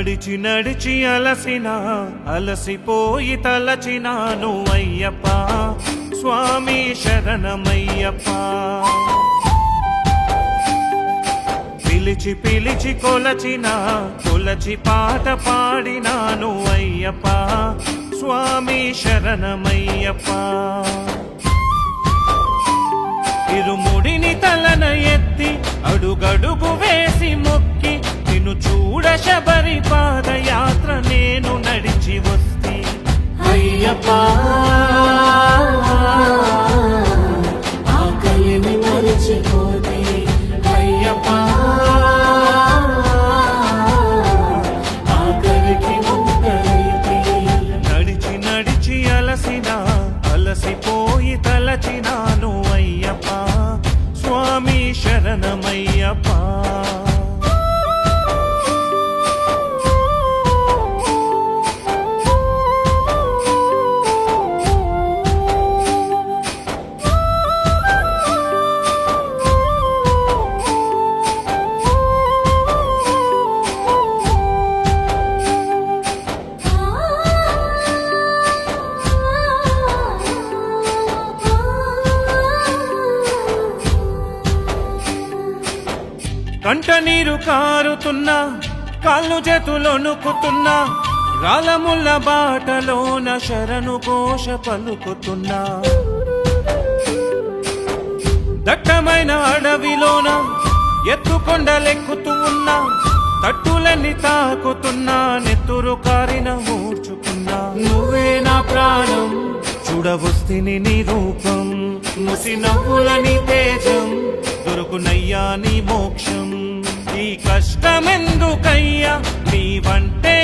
నడిచి నడిచి అలసిన అలసిపోయి తలచినాను అయ్యప్ప. స్వామి శరణమయ్యప్ప. పిలిచి పిలిచి కొలచిన కొలచి పాట పాడినాను అయ్యప్ప. స్వామి శరణమయ్యప్ప. ఇరుముడిని తలన ఎత్తి అడుగడుగు చూడ శబరి కంట నీరు కారుతున్నా కాళ్ళు చేతులు రాలముల బాటలోన శరణు ఘోష పలుకుతున్నా. దట్టమైన అడవిలోన ఎత్తుకొండలెక్కుతూ ఉన్నా తట్టులన్నీ తాకుతున్నా నెత్తురు కారిన మూర్చుకున్నా. నువ్వే నా ప్రాణం చూడవస్తిని నీ రూపం ముసి నవ్వులని తేజం దొరుకునయ్యా నీ మోక్షం. ఈ కష్టమెందుకయ్యా? నీ వంటే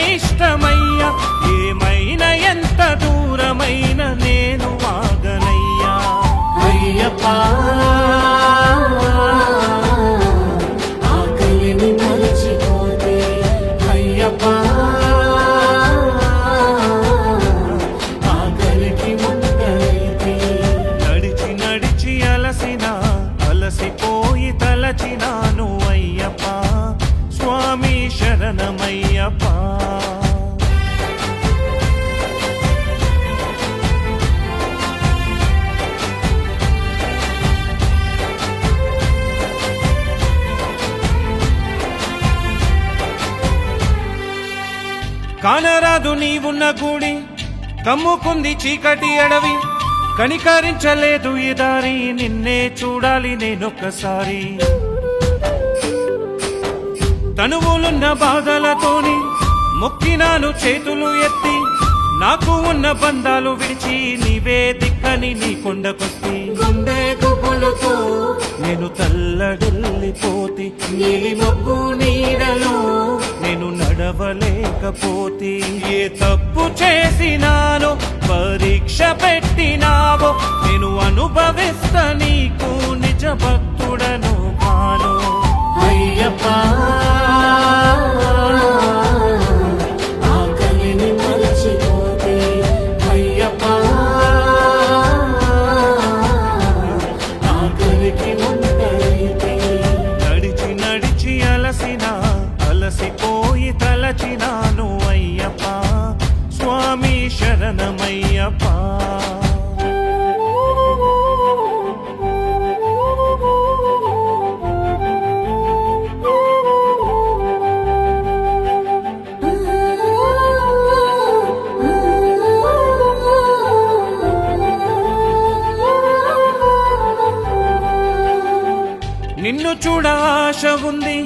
కానరాదు నీవున్న గుడి. కమ్ముకుంది చీకటి అడవి. కనికరించలేదు ఈ దారి. నిన్నే చూడాలి నేనొక్కసారి. తనువులున్న బాధలతోని మొక్కినాను చేతులు ఎత్తి. నాకు ఉన్న బంధాలు విడిచి నీవే దిక్కని నీ గుండె గుబులుతో నేను తల్లడిల్లిపోతి. నీలి మబ్బు నీడలో నడవలేకపోతే ఏ తప్పు చేసినానో పరీక్ష పెట్టినావో నేను అనుభవిస్తా నీకు నిజ భక్తుడను కాను. అయ్యప్ప ఆకలిని మరిచిపోతే అయ్యప్ప ఆఖరికి నడిచి నడిచి అలసిన అలసిపోయి తలచినా నిన్ను చూడ ఆశ ఉంది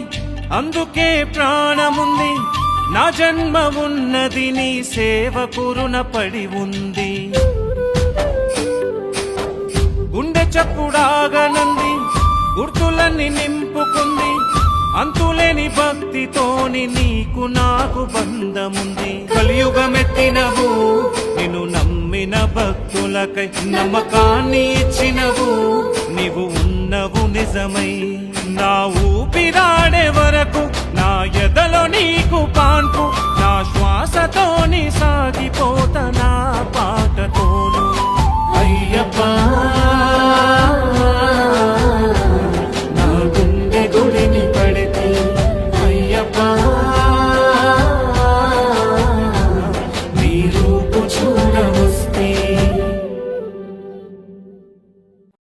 అందుకే ప్రాణముంది. నా జన్మ ఉన్నది నీ సేవ పురున పడి ఉంది. గుండె చప్పుడాగనంది గుర్తులన్నీ నింపుకుంది. అంతులేని భక్తితోని నీకు నాకు బంధముంది. కలియుగమెత్తినవు నిన్ను నమ్మిన భక్తులకై నమ్మకాన్ని ఇచ్చినవు. నీవు ఉన్నవు నిజమై నా ఊపిరాడే వరకు నీకు కాన్పు నా శ్వాసతోని సా